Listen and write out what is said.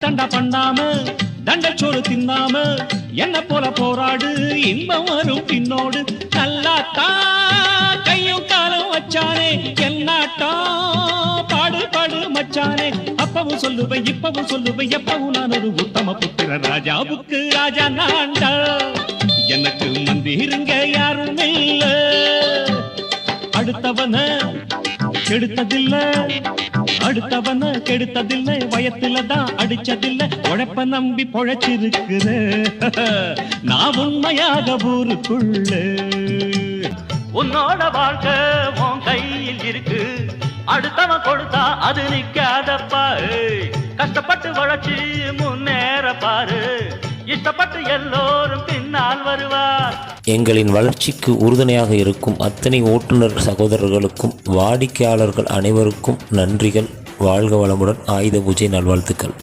தண்டா பண்ணாம தண்டச்சோறு தின்னாம என்ன போல போராடு இன்பம் வரும் பின்னோடு. நல்லாத்தா கையும் காலம் வச்சானே என்னாட்டா பாடு பாடு மச்சானே. அப்பவும் சொல்லுவேன் இப்பவும் சொல்லுவேன் எப்பவும் நான் ஒரு உத்தம புத்திர ராஜாவுக்கு ராஜா நான்டா எனக்கு மந்திருங்க யாரும் இல்ல. அடுத்தவன கெடுத்ததில்ல. அடுத்தவன கெடுத்ததில்லை வயத்துல தான் அடிச்சதில்லை. உழைப்ப நம்பி பொழைச்சிருக்கிற நான் உண்மையாக ஊருக்குள்ள. உன்னோட வாழ்க்கை உன் கையில் இருக்கு. அடுத்தவன் கொடுத்தா அது நிக்காதப்பா. ஏய். கஷ்டப்பட்டு வளர்ச்சி முன்னேற பாரு. இஷ்டப்பட்டு எல்லோரும் பின்னால் வருவார் எங்களின் வளர்ச்சிக்கு உறுதுணையாக இருக்கும் அத்தனை ஓட்டுநர் சகோதரர்களுக்கும் வாடிக்கையாளர்கள் அனைவருக்கும் நன்றிகள். வாழ்க வளமுடன். ஆயுத பூஜை நல்வாழ்த்துக்கள்.